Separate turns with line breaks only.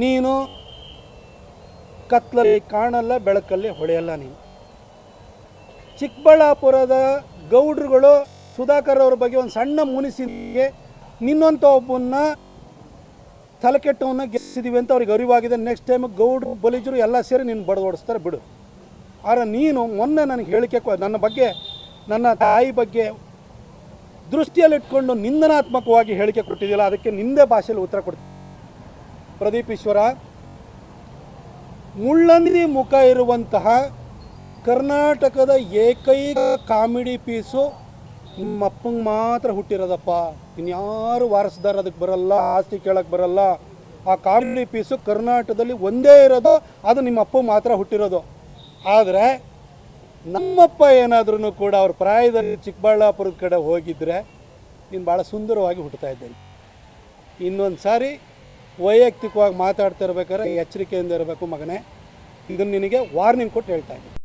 ನೀನು ಕತ್ಲಲ್ಲಿ ಕಾಣಲ್ಲ, ಬೆಳಕಲ್ಲಿ ಹೊಳೆಯಲ್ಲ ನೀನು. ಚಿಕ್ಕಬಳ್ಳಾಪುರದ ಗೌಡ್ರುಗಳು ಸುಧಾಕರ್ ಅವ್ರ ಬಗ್ಗೆ ಒಂದು ಸಣ್ಣ ಮುನಿಸಿಗೆ ನಿನ್ನಂಥ ಒಬ್ಬನ್ನ ತಲೆಕೆಟ್ಟವನ್ನ ಗೆಲ್ಲಿಸಿದೀವಿ ಅಂತ ಅವ್ರಿಗೆ ಅರಿವಾಗಿದೆ. ನೆಕ್ಸ್ಟ್ ಟೈಮ್ ಗೌಡ್ರು, ಬಲಿಜರು ಎಲ್ಲ ಸೇರಿ ನೀನು ಬಡ್ದು ಬಿಡು. ಆದರೆ ನೀನು ಮೊನ್ನೆ ನನಗೆ ಹೇಳಿಕೆ ನನ್ನ ಬಗ್ಗೆ, ನನ್ನ ತಾಯಿ ಬಗ್ಗೆ ದೃಷ್ಟಿಯಲ್ಲಿಟ್ಕೊಂಡು ನಿಂದನಾತ್ಮಕವಾಗಿ ಹೇಳಿಕೆ ಕೊಟ್ಟಿದ್ದಿಲ್ಲ ಅದಕ್ಕೆ ನಿಂದೇ ಭಾಷೆಯಲ್ಲಿ ಉತ್ತರ ಕೊಡ್ತೀನಿ. ಪ್ರದೀಪ್ ಈಶ್ವರ ಮುಳ್ಳಂದಿ ಮುಖ ಇರುವಂತಹ ಕರ್ನಾಟಕದ ಏಕೈಕ ಕಾಮಿಡಿ ಪೀಸು ನಿಮ್ಮ ಅಪ್ಪಂಗೆ ಮಾತ್ರ ಹುಟ್ಟಿರೋದಪ್ಪ. ಇನ್ಯಾರು ವಾರಸ್ದಾರ ಅದಕ್ಕೆ ಬರಲ್ಲ, ಆಸ್ತಿ ಕೇಳಕ್ಕೆ ಬರಲ್ಲ. ಆ ಕಾಮಿಡಿ ಪೀಸು ಕರ್ನಾಟಕದಲ್ಲಿ ಒಂದೇ ಇರೋದು, ಅದು ನಿಮ್ಮ ಅಪ್ಪ ಮಾತ್ರ ಹುಟ್ಟಿರೋದು. ಆದರೆ ನಮ್ಮಪ್ಪ ಏನಾದ್ರೂ ಕೂಡ ಅವ್ರ ಪ್ರಾಯದಲ್ಲಿ ಚಿಕ್ಕಬಳ್ಳಾಪುರದ ಕಡೆ ಹೋಗಿದ್ರೆ ನೀನು ಭಾಳ ಸುಂದರವಾಗಿ ಹುಟ್ಟುತ್ತಾ ಇದ್ದೇನೆ ಇನ್ನೊಂದು ಸಾರಿ ವೈಯಕ್ತಿಕವಾಗಿ ಮಾತಾಡ್ತಾ ಇರ್ಬೇಕಾದ್ರೆ ಎಚ್ಚರಿಕೆಯಿಂದ ಇರಬೇಕು ಮಗನೇ. ಇದನ್ನು ನಿನಗೆ ವಾರ್ನಿಂಗ್ ಕೊಟ್ಟು ಹೇಳ್ತಾ ಇದ್ದೀನಿ.